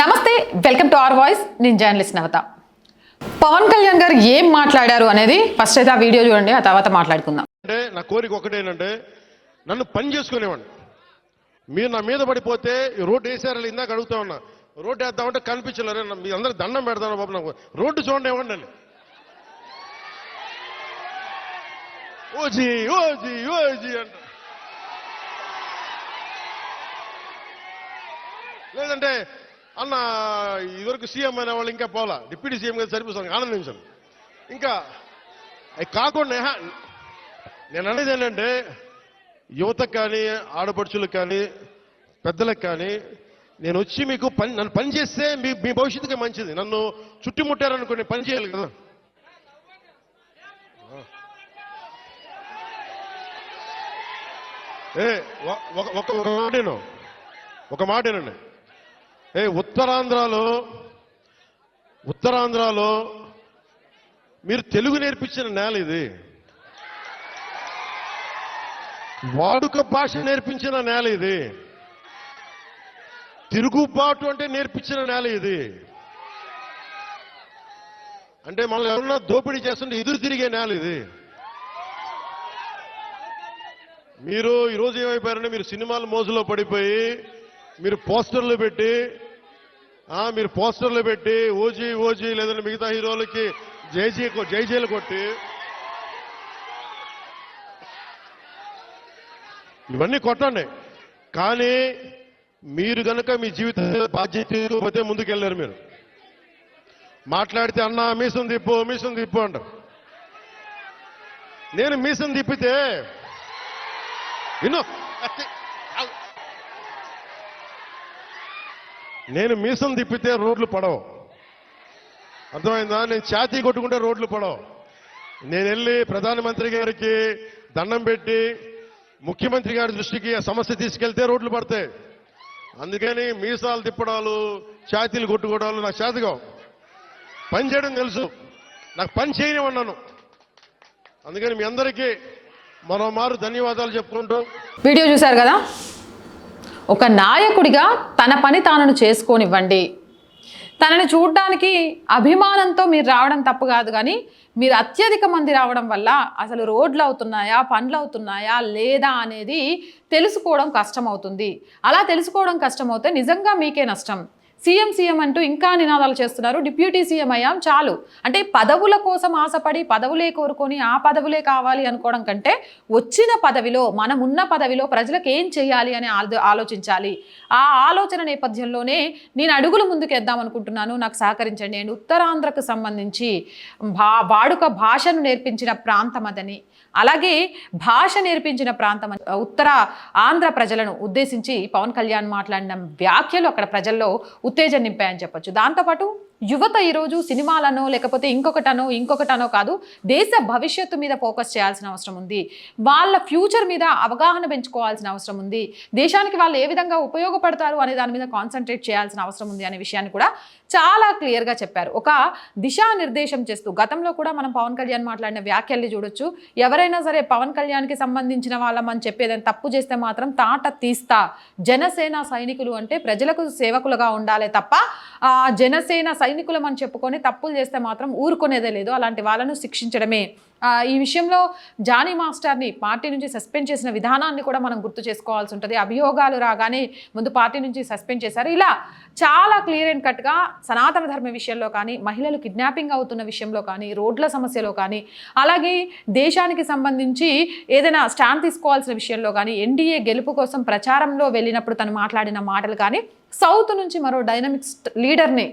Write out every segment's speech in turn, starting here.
నమస్తే welcome to our voice. నేను journalist Navata. Pawan Kalyan గారు ఏం మాట్లాడారు అనేది ఫస్ట్ అయితే ఆ వీడియో చూడండి ఆ తర్వాత మాట్లాడుకుందాం. అంటే నా కోరిక ఒకటేనంటే నన్ను పని చేసుకునేవాడిని. మీరు నా మీద పడిపోతే రోడ్డు వేసారని ఇందాక అడుగుతా ఉన్నా. రోడ్డు వేద్దామంటే కనిపించలేరు మీ అందరూ దండం పెడతాను బాబు నాకు? రోడ్డు చూడండి ఇవ్వండి అని ఓజీ ఓజీ ఓజీ అంట. లేదంటే అన్న ఇదివరకు సీఎం అనే వాళ్ళు ఇంకా పోలా డిప్యూటీ సీఎం గారు సరిపోతాను ఆనందించాను ఇంకా అవి కాకుండా హా, నేను అనేది ఏంటంటే యువతకు కానీ ఆడపడుచులకు కానీ పెద్దలకు కానీ నేను వచ్చి మీకు పని నన్ను పని చేస్తే మీ మీ భవిష్యత్తుకి మంచిది నన్ను చుట్టుముట్టారనుకోండి పని చేయాలి కదా ఏ ఒక ఒక ఒక ఒక మాటేనండి ఏ ఉత్తరాంధ్రలో ఉత్తరాంధ్రలో మీరు తెలుగు నేర్పించిన నేల ఇది. వాడుక భాష నేర్పించిన నేల ఇది. తిరుగుబాటు అంటే నేర్పించిన నేల ఇది. అంటే మనల్ని ఎవరన్నా దోపిడీ చేస్తుంటే ఎదురు తిరిగే నేల ఇది. మీరు ఈరోజు ఏమైపోయారంటే మీరు సినిమాల మోజులో పడిపోయి మీరు పోస్టర్లు పెట్టి మీరు పోస్టర్లు పెట్టి ఓజీ ఓజీ లేదంటే మిగతా హీరోలకి జైజీ జైజీలు కొట్టి. ఇవన్నీ కొట్టండి. కానీ మీరు కనుక మీ జీవితం బాధ్యత తీసుకోకపోతే ముందుకెళ్ళారు మీరు. మాట్లాడితే అన్న మీసం తిప్పు మీసం తిప్పు అంటారు. నేను మీసం తిప్పితే విను నేను మీసం తిప్పితే రోడ్లు పడవు. అర్థమైందా? నేను ఛాతీ కొట్టుకుంటే రోడ్లు పడవు. నేను వెళ్ళి ప్రధానమంత్రి గారికి దండం పెట్టి ముఖ్యమంత్రి గారి దృష్టికి ఆ సమస్య తీసుకెళ్తే రోడ్లు పడతాయి. అందుకని మీసాలు తిప్పడాలు ఛాతీలు కొట్టుకోవడాలు నాకు చేతగా పని చేయడం తెలుసు. నాకు పని చేయనివన్నాను అందుకని మీ అందరికీ మరో మారు ధన్యవాదాలు చెప్పుకుంటూ వీడియో చూశారు కదా? ఒక నాయకుడిగా తన పని తానను చేసుకోనివ్వండి. తనని చూడడానికి అభిమానంతో మీరు రావడం తప్పు కాదు కానీ మీరు అత్యధిక మంది రావడం వల్ల అసలు రోడ్లు అవుతున్నాయా పండ్లు అవుతున్నాయా లేదా అనేది తెలుసుకోవడం కష్టమవుతుంది. అలా తెలుసుకోవడం కష్టమవుతే నిజంగా మీకే నష్టం. సీఎం సీఎం అంటూ ఇంకా నినాదాలు చేస్తున్నారు. డిప్యూటీ సీఎం అయ్యాం చాలు. అంటే పదవుల కోసం ఆశపడి పదవులే కోరుకొని ఆ పదవులే కావాలి అనుకోవడం కంటే వచ్చిన పదవిలో మనం ఉన్న పదవిలో ప్రజలకు ఏం చేయాలి అని ఆలో- ఆలోచించాలి. ఆ ఆలోచన నేపథ్యంలోనే నేను అడుగులు ముందుకేద్దాం అనుకుంటున్నాను. నాకు సహకరించండి. అండ్ ఉత్తరాంధ్రకు సంబంధించి భా వాడుక భాషను నేర్పించిన ప్రాంతం అదని. అలాగే భాష నేర్పించిన ప్రాంతం ఉత్తర ఆంధ్ర ప్రజలను ఉద్దేశించి పవన్ కళ్యాణ్ మాట్లాడిన వ్యాఖ్యలు అక్కడ ప్రజల్లో ఉత్తేజం నింపాయని చెప్పొచ్చు. దాంతోపాటు యువత ఈరోజు సినిమాలనో లేకపోతే ఇంకొకటనో ఇంకొకటనో కాదు దేశ భవిష్యత్తు మీద ఫోకస్ చేయాల్సిన అవసరం ఉంది. వాళ్ళ ఫ్యూచర్ మీద అవగాహన పెంచుకోవాల్సిన అవసరం ఉంది. దేశానికి వాళ్ళు ఏ విధంగా ఉపయోగపడతారు అనే దాని మీద కాన్సన్ట్రేట్ చేయాల్సిన అవసరం ఉంది అనే విషయాన్ని కూడా చాలా క్లియర్గా చెప్పారు. ఒక దిశానిర్దేశం చేస్తూ గతంలో కూడా మనం పవన్ కళ్యాణ్ మాట్లాడిన వ్యాఖ్యల్ని చూడొచ్చు. ఎవరైనా సరే పవన్ కళ్యాణ్కి సంబంధించిన వాళ్ళ మనం చెప్పేదని తప్పు చేస్తే మాత్రం తాట తీస్తా. జనసేన సైనికులు అంటే ప్రజలకు సేవకులుగా ఉండాలి. తప్ప ఆ జనసేన సైనికులం అని చెప్పుకొని తప్పులు చేస్తే మాత్రం ఊరుకునేదే లేదు. అలాంటి వాళ్ళను శిక్షించడమే ఈ విషయంలో జానీ మాస్టర్ని పార్టీ నుంచి సస్పెండ్ చేసిన విధానాన్ని కూడా మనం గుర్తు చేసుకోవాల్సి ఉంటుంది. అభియోగాలు రాగానే ముందు పార్టీ నుంచి సస్పెండ్ చేశారు. ఇలా చాలా క్లియర్ అండ్ కట్గా సనాతన ధర్మ విషయంలో కానీ మహిళలు కిడ్నాపింగ్ అవుతున్న విషయంలో కానీ రోడ్ల సమస్యలో కానీ అలాగే దేశానికి సంబంధించి ఏదైనా స్టాండ్ తీసుకోవాల్సిన విషయంలో కానీ ఎన్డీఏ గెలుపు కోసం ప్రచారంలో వెళ్ళినప్పుడు తను మాట్లాడిన మాటలు కానీ సౌత్ నుంచి మరో డైనమిక్స్ లీడర్ని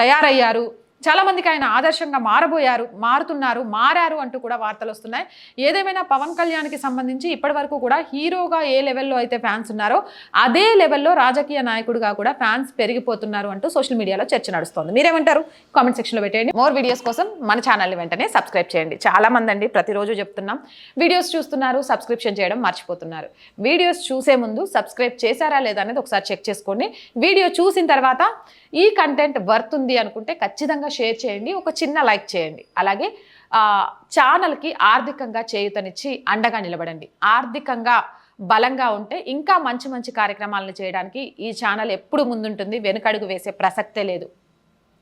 తయారయ్యారు. చాలా మందికి ఆయన ఆదర్శంగా మారబోయారు మారుతున్నారు మారారు అంటూ కూడా వార్తలు వస్తున్నాయి. ఏదేమైనా పవన్ కళ్యాణ్కి సంబంధించి ఇప్పటి వరకు కూడా హీరోగా ఏ లెవెల్లో అయితే ఫ్యాన్స్ ఉన్నారో అదే లెవెల్లో రాజకీయ నాయకుడిగా కూడా ఫ్యాన్స్ పెరిగిపోతున్నారు అంటూ సోషల్ మీడియాలో చర్చ నడుస్తుంది. మీరేమంటారు? కామెంట్ సెక్షన్లో పెట్టేయండి. మోర్ వీడియోస్ కోసం మన ఛానల్ని వెంటనే సబ్స్క్రైబ్ చేయండి. చాలా మంది అండి ప్రతిరోజు చెప్తున్నాం. వీడియోస్ చూస్తున్నారు సబ్స్క్రిప్షన్ చేయడం మర్చిపోతున్నారు. వీడియోస్ చూసే ముందు సబ్స్క్రైబ్ చేశారా లేదా అనేది ఒకసారి చెక్ చేసుకోండి. వీడియో చూసిన తర్వాత ఈ కంటెంట్ వర్త్ ఉంది అనుకుంటే ఖచ్చితంగా షేర్ చేయండి ఒక చిన్న లైక్ చేయండి. అలాగే ఛానల్కి ఆర్థికంగా చేయూతనిచ్చి అండగా నిలబడండి. ఆర్థికంగా బలంగా ఉంటే ఇంకా మంచి మంచి కార్యక్రమాలను చేయడానికి ఈ ఛానల్ ఎప్పుడు ముందుంటుంది వెనుకడుగు వేసే ప్రసక్తే లేదు.